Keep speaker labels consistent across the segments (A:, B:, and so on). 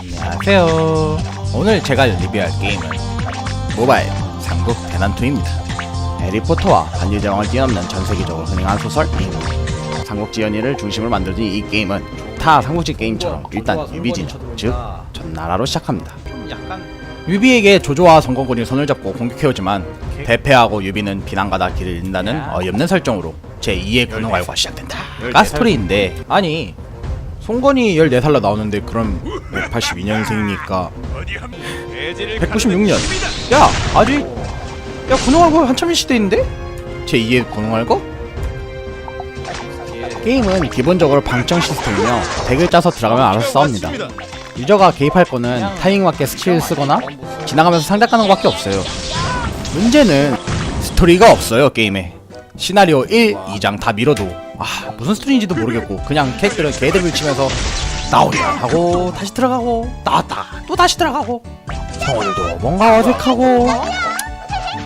A: 안녕하세요. 오늘 제가 리뷰할 게임은 모바일 삼국 대난투입니다. 해리포터와 반지제왕을 뛰어넘는 전 세계적으로 흥행한 소설 게임. 삼국지 연의를 중심으로 만들어진 이 게임은 타 삼국지 게임처럼 일단 유비 진영, 즉 전나라로 시작합니다. 유비에게 조조와 성공군이 손을 잡고 공격해오지만 대패하고 유비는 비난가다 길을 잃는다는 어이없는 설정으로 제2의 군호활과 시작된다. 가 스토리인데 아니 송건이 14살로 나오는데 그럼 182년생이니까 196년. 야 아직 야 군홍활고 한참 시대인데? 제2의 군홍활고? 게임은 기본적으로 방청 시스템이며 덱을 짜서 들어가면 알아서 싸웁니다. 유저가 개입할 거는 타이밍 맞게 스킬 쓰거나 지나가면서 상대하는 것밖에 없어요. 문제는 스토리가 없어요 게임에. 시나리오 1, 2장 다 밀어도 아 무슨 스토리인지도 모르겠고 그냥 캐릭터를 개들을 치면서 나오기만 하고 다시 들어가고 나왔다 또 다시 들어가고 성우들도 뭔가 어색하고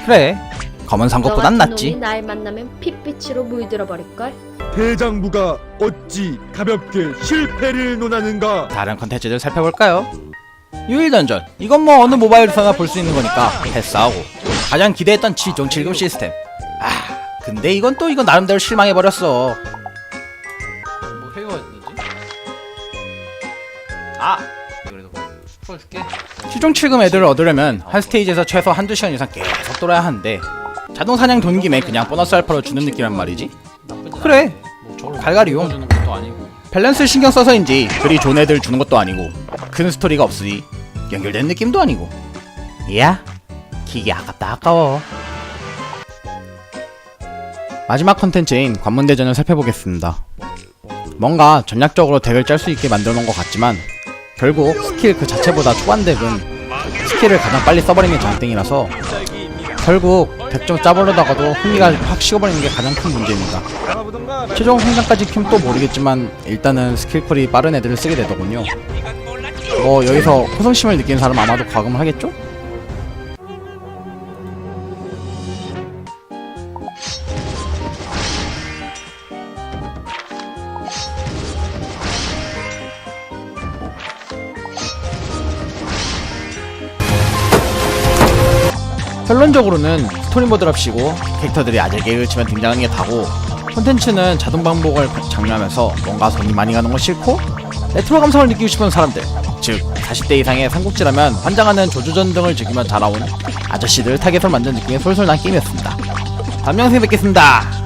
A: 그래 검은 상것보단
B: 너같은
A: 낫지
B: 날 만나면 핏빛으로 물들어 버릴걸.
C: 대장부가 어찌 가볍게 실패를 논하는가?
A: 다른 컨텐츠들 살펴볼까요? 유일 던전 이건 뭐 어느 모바일에서나 볼 수 있는 거니까 패스하고 가장 기대했던 지종 7금 시스템 아 근데 이건 또 이건 나름대로 실망해버렸어.
D: 뭐 해가 있는지? 아! 그래도 풀어줄게.
A: 시종 7금 애들을 얻으려면 한 스테이지에서 최소 한두 시간 이상 계속 돌아야 하는데 자동 사냥 돈 김에 그냥 보너스 알파로 주는 느낌이란 말이지.
D: 나쁘지
A: 그래.
D: 뭐. 주는 것도 아니고.
A: 밸런스 신경 써서인지 그리 좋은 애들 주는 것도 아니고 큰 스토리가 없으니 연결된 느낌도 아니고. 이야 기계 아깝다 아까워 마지막 컨텐츠인 관문대전을 살펴보겠습니다 뭔가 전략적으로 덱을 짤 수 있게 만들어 놓은 것 같지만 결국 스킬 그 자체보다 초반 덱은 스킬을 가장 빨리 써버리는 게 장땡이라서 결국 덱좀 짜버리다가도 흥미가 확 식어버리는 게 가장 큰 문제입니다 최종 성장까지 키면 또 모르겠지만 일단은 스킬풀이 빠른 애들을 쓰게 되더군요. 뭐 여기서 호성심을 느끼는 사람 아마도 과금을 하겠죠? 결론적으로는 스토리 모드 랍시고 캐릭터들이 아재 개그를 치면 등장하는 게 다고 콘텐츠는 자동 반복을 장려하면서 뭔가 손이 많이 가는 건 싫고 레트로 감성을 느끼고 싶은 사람들 즉 40대 이상의 삼국지라면 환장하는 조조전 등을 즐기며 자라온 아저씨들 타겟을 만든 느낌의 솔솔한 게임이었습니다. 다음 영상에 뵙겠습니다